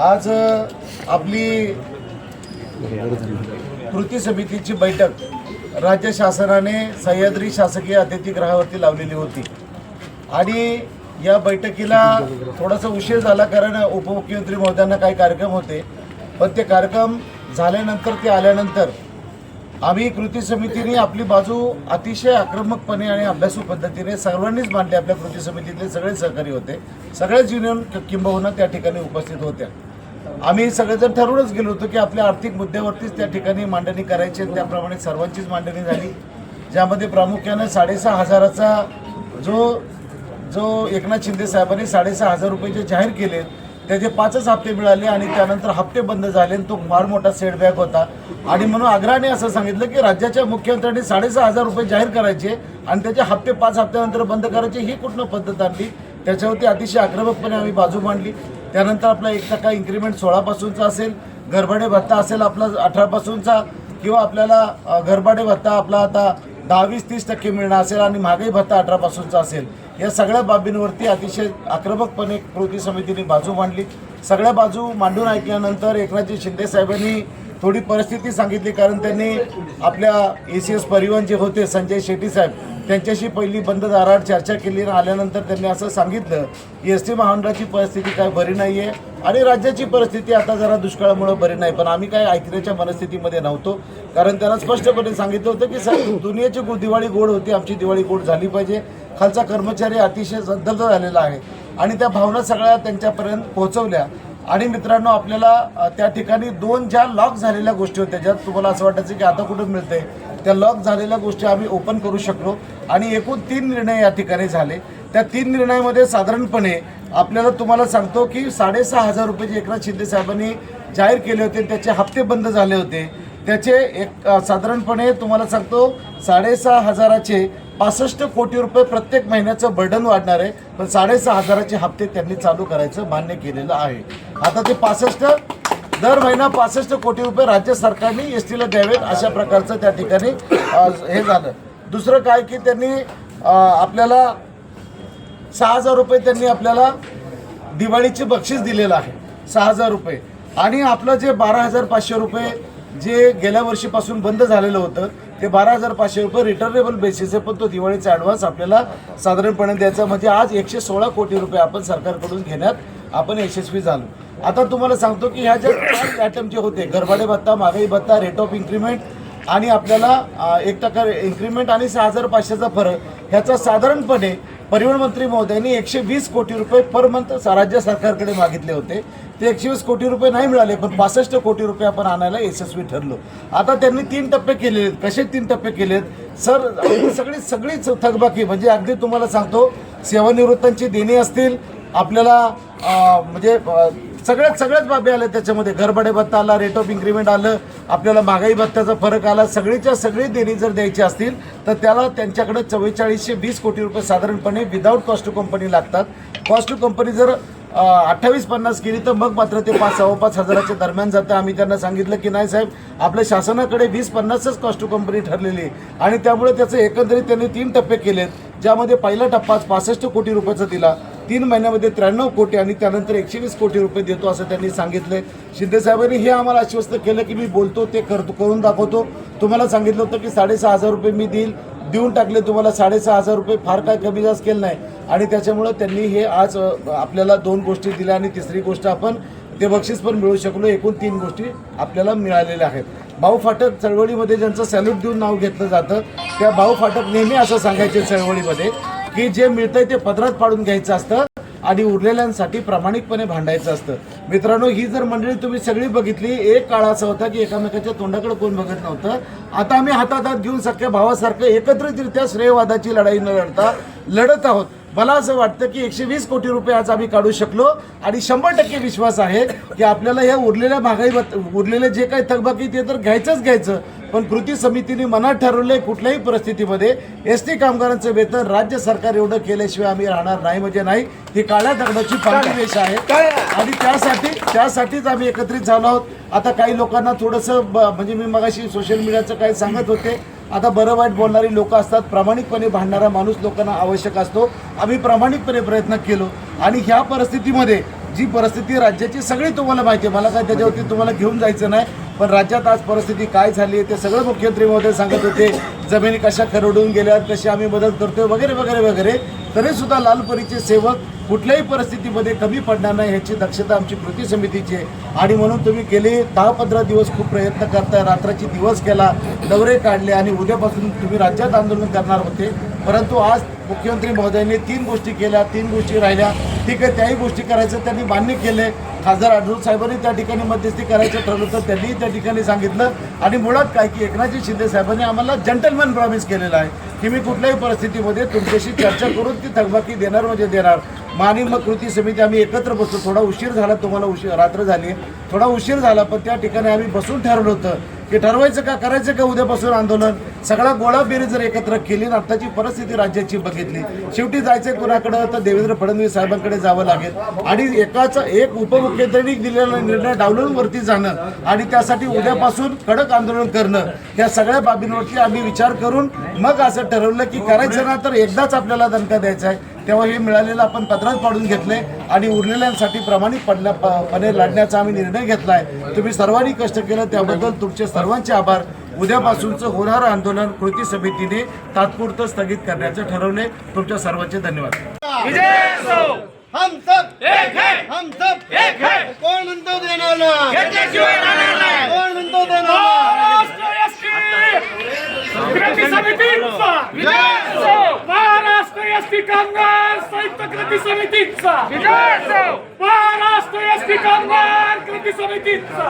आज आपली कृती समितीची बैठक राज्य शासनाने सह्याद्री शासकीय अतिथीगृहावरती लावलेली होती. आणि या बैठकीला थोडासा उशीर झाला कारण उपमुख्यमंत्री महोदयांना काही कार्यक्रम होते. पण ते कार्यक्रम झाल्यानंतर ते आल्यानंतर आम्ही कृती समितीने आपली बाजू अतिशय आक्रमकपणे आणि अभ्यासू पद्धतीने सर्वांनीच मांडली. आपल्या कृती समितीतले सगळे सहकारी होते. सगळेच युनियन किंबहुना त्या ठिकाणी उपस्थित होत्या. आम्ही सगळेजण ठरवूनच गेलो होतो की आपल्या आर्थिक मुद्द्यावरतीच त्या ठिकाणी मांडणी करायची आणि त्याप्रमाणे सर्वांचीच मांडणी झाली. ज्यामध्ये प्रामुख्यानं साडेसहा हजाराचा जो जो एकनाथ शिंदे साहेबांनी साडेसहा हजार रुपये जे जाहीर केले त्याचे पाचच हप्ते मिळाले आणि त्यानंतर हप्ते बंद झाले आणि तो फार मोठा सेटबॅक होता. आणि म्हणून आग्रहाने असं सांगितलं की राज्याच्या मुख्यमंत्र्यांनी साडेसहा हजार रुपये जाहीर करायचे आणि त्याचे हप्ते पाच हप्त्यानंतर बंद करायचे ही कुठनं पद्धत आणली? त्याच्यावरती अतिशय आक्रमकपणे आम्ही बाजू मांडली. त्यानंतर आपला एक टक्का इन्क्रीमेंट सोळापासूनचा असेल गरबाडे भत्ता असेल आपला अठरापासूनचा किंवा आपल्याला घरभाडे भत्ता आपला आता दहावीस तीस टक्के मिळणार असेल आणि महागाई भत्ता अठरापासूनचा असेल या सगळ्या बाबींवरती अतिशय आक्रमकपणे कृती समितीने बाजू मांडली. सगळ्या बाजू मांडून ऐकल्यानंतर एकनाथजी शिंदे साहेबांनी थोडी परिस्थिती सांगितली कारण त्यांनी आपल्या ए सी एस परिवहन जे होते संजय शेट्टी साहेब त्यांच्याशी पहिली बंद दारात चर्चा केली आणि आल्यानंतर त्यांनी असं सांगितलं की एस टी महामंडळाची परिस्थिती काय बरी नाही आहे आणि राज्याची परिस्थिती आता जरा दुष्काळामुळे बरी नाही. पण आम्ही काय ऐकण्याच्या मनस्थितीमध्ये नव्हतो. कारण त्यांना स्पष्टपणे सांगितलं होतं की सर दुनियाची दिवाळी गोड होती आमची दिवाळी गोड झाली पाहिजे. खालचा कर्मचारी अतिशय संदर्भ झालेला आहे. आणि त्या भावना सगळ्या त्यांच्यापर्यंत पोहोचवल्या. आणि मित्रांनो आपल्याला त्या ठिकाणी दोन ज्या लॉक झालेल्या गोष्टी होत्या ज्यात तुम्हाला असं वाटायचं की आता कुठं मिळते त्या लॉक झालेल्या गोष्टी आम्ही ओपन करू शकलो आणि एकूण तीन निर्णय या ठिकाणी झाले. त्या तीन निर्णयामध्ये साधारणपणे आपल्याला तुम्हाला सांगतो की साडेसहा हजार रुपये जे एकनाथ शिंदे साहेबांनी जाहीर केले होते त्याचे हप्ते बंद झाले होते. त्याचे एक साधारणपणे तुम्हाला सांगतो साडेसहा हजाराचे पासष्ट कोटी रुपये प्रत्येक महिन्याचं बर्डन वाढणार आहे. पण साडेसहा हजाराचे हप्ते त्यांनी चालू करायचं मान्य केलेलं आहे. आता ते पासष्ट दर महिना पासष्ट कोटी रुपये राज्य सरकारने एस टीला द्यावेत अशा प्रकारचं त्या ठिकाणी हे झालं. दुसरं काय की त्यांनी आपल्याला सहा हजार रुपये त्यांनी आपल्याला दिवाळीची बक्षीस दिलेलं आहे. सहा हजार रुपये. आणि आपलं जे बारा हजार पाचशे रुपये जे गेल्या वर्षीपासून बंद झालेलं होतं ते बारा हजार पाचशे रुपये रिटर्नेबल बेसिस आहे पण तो दिवाळीचा ॲडव्हान्स आपल्याला साधारणपणे द्यायचा म्हणजे आज एकशे सोळा कोटी रुपये आपण सरकारकडून घेण्यात आपण यशस्वी झालो. आता तुम्हाला सांगतो की ह्या ज्या चार आयटम जे होते गरबाडे भत्ता महागाई भत्ता रेट ऑफ इन्क्रीमेंट आणि आपल्याला एक टक्का इन्क्रीमेंट आणि सहा हजार पाचशेचा फरक ह्याचा साधारणपणे परिवहन मंत्री महोदयांनी एकशे वीस कोटी रुपये पर मंथ राज्य सरकारकडे मागितले होते. ते एकशे वीस कोटी रुपये नाही मिळाले पण पासष्ट कोटी रुपये आपण आणायला यशस्वी ठरलो. आता त्यांनी तीन टप्पे केले आहेत. कसे तीन टप्पे केले आहेत? सर सगळी सगळीच थकबाकी म्हणजे अगदी तुम्हाला सांगतो सेवानिवृत्तांची देणी असतील आपल्याला म्हणजे सगळ्यात सगळ्याच बाबी आल्या त्याच्यामध्ये. घरभाडे भत्ता आला रेट ऑफ इन्क्रीमेंट आलं आपल्याला महागाई भत्त्याचा फरक आला सगळीच्या सगळी देणी जर द्यायची असतील तर त्याला त्यांच्याकडे चव्वेचाळीसशे वीस कोटी रुपये साधारणपणे विदाऊट कॉस्ट टू कंपनी लागतात. कॉस्ट टू कंपनी जर अठ्ठावीस पन्नास केली तर मग मात्र ते पाच सव्वा पाच हजाराच्या दरम्यान जातं. आम्ही त्यांना सांगितलं की नाही साहेब आपल्या शासनाकडे वीस पन्नासच कॉस्ट टू कंपनी ठरलेली आहे. आणि त्यामुळे त्याचं एकंदरीत त्यांनी तीन टप्पे केलेत ज्यामध्ये पहिला टप्पा पासष्ट कोटी रुपयाचा दिला. तीन महिन्यामध्ये त्र्याण्णव कोटी आणि त्यानंतर एकशे वीस कोटी रुपये देतो असं त्यांनी सांगितलंय. शिंदे साहेबांनी हे आम्हाला आश्वस्त केलं की मी बोलतो ते करतो करून दाखवतो. तुम्हाला सांगितलं होतं की साडेसहा हजार रुपये मी देईल. देऊन टाकले तुम्हाला साडेसहा हजार रुपये. फार काय कमी जास्त केलं नाही. आणि त्याच्यामुळं त्यांनी हे आज आपल्याला दोन गोष्टी दिल्या आणि तिसरी गोष्ट आपण ते बक्षीस पण मिळू शकलो. एकूण तीन गोष्टी आपल्याला मिळालेल्या आहेत. भाऊ फाटक चळवळीमध्ये ज्यांचं सॅल्यूट देऊन नाव घेतलं जातं त्या भाऊ फाटक नेहमी असं सांगायचे चळवळीमध्ये की जे मिळतंय ते पदरात पाडून घ्यायचं असतं आणि उरलेल्यांसाठी प्रामाणिकपणे भांडायचं असतं. मित्रांनो ही जर मंडळी तुम्ही सगळी बघितली एक काळ असा होता की एकामेकाच्या तोंडाकडे कोण बघत नव्हतं. आता आम्ही हातात हात घेऊन सख्या भावासारखं एकत्रितरित्या श्रेयवादाची लढाई न लढता लढत आहोत. मला असं वाटतं की एकशे वीस कोटी रुपये आज आम्ही काढू शकलो आणि शंभर टक्के विश्वास आहे की आपल्याला या उरलेल्या महागाई उरलेले जे काही थकबाकी ते तर घ्यायचंच घ्यायचं. पण कृती समितीने मनात ठरवलंय कुठल्याही परिस्थितीमध्ये एस टी कामगारांचं वेतन राज्य सरकार एवढं केल्याशिवाय आम्ही राहणार नाही म्हणजे नाही. ही काळ्या दगडाची रेष आहे. आणि त्यासाठी त्यासाठीच आम्ही एकत्रित झालो आहोत. आता काही लोकांना थोडंसं म्हणजे मी मगाशी सोशल मीडियाचं काही सांगत होते. आता बरं वाईट बोलणारी लोक असतात प्रामाणिकपणे भांडणारा माणूस लोकांना आवश्यक असतो. आम्ही प्रामाणिकपणे प्रयत्न केलो. आणि ह्या परिस्थितीमध्ये जी परिस्थिती राज्याची सगळी तुम्हाला माहिती आहे. मला काय त्याच्यावरती तुम्हाला घेऊन जायचं नाही. पण राज्यात आज परिस्थिती काय झाली आहे ते सगळं मुख्यमंत्री महोदय सांगत होते. जमिनी कशा खरडून गेल्यात कशी आम्ही मदत करतोय वगैरे वगैरे वगैरे. तरी सुद्धा लालपरीचे सेवक कुठल्याही परिस्थितीमध्ये कमी पडणार नाही ह्याची दक्षता आमची कृती समितीची आहे. आणि म्हणून तुम्ही गेले दहा पंधरा दिवस खूप प्रयत्न करताय रात्राची दिवस केला दौरे काढले आणि उद्यापासून तुम्ही राज्यात आंदोलन करणार होते. परंतु आज मुख्यमंत्री महोदयांनी तीन गोष्टी केल्या तीन गोष्टी राहिल्या. ठीक आहे त्याही गोष्टी करायचं त्यांनी मान्य केले खासदार आढळून साहेबांनी त्या ठिकाणी मध्यस्थी करायचं ठरवलं तर त्यांनी त्या ठिकाणी सांगितलं. आणि मुळात काय की एकनाथजी शिंदे साहेबांनी आम्हाला जंटलमॅन प्रॉमिस केलेला आहे की मी कुठल्याही परिस्थितीमध्ये तुमच्याशी चर्चा करून ती थकबाकी देणार म्हणजे देणार. मानिम मग कृती समिती आम्ही एकत्र बसतो थोडा उशीर झाला तुम्हाला उशीर रात्र झाली. थोडा उशीर झाला पण त्या ठिकाणी आम्ही बसून ठरवलं होतं की ठरवायचं का करायचं का उद्यापासून आंदोलन? सगळा गोळा बेरीज जर एकत्र केली आणि आत्ताची परिस्थिती राज्याची बघितली शेवटी जायचं कोणाकडं? तर देवेंद्र फडणवीस साहेबांकडे जावं लागेल. आणि एकाचा एक उपमुख्यमंत्र्यांनी दिलेला निर्णय डावलून वरती जाणं आणि त्यासाठी उद्यापासून कडक आंदोलन करणं या सगळ्या बाबींवरती आम्ही विचार करून मग असं ठरवलं की करायचं ना तर एकदाच आपल्याला दणका द्यायचा आहे. तेव्हा हे मिळालेलं आपण पत्रात पाडून घेतले आणि उरलेल्यांसाठी प्रामाणिक पडल्या प- पणे लढण्याचा आम्ही निर्णय घेतलाय. तुम्ही सर्वांनी कष्ट केलं त्याबद्दल तुमचे सर्वांचे आभार. उद्यापासूनचं होणारं आंदोलन कृती समितीने तात्पुरतं स्थगित करण्याचे ठरवले तुमच्या सर्वांचे धन्यवाद. विजय असो हम सब एक है हम सब। एक है। कोण म्हणतो देणार कोण म्हणतो कृती एसटी कामगार संयुक्त कृती समितीचा. महाराष्ट्र एसटी कामगार कृती समितीचा.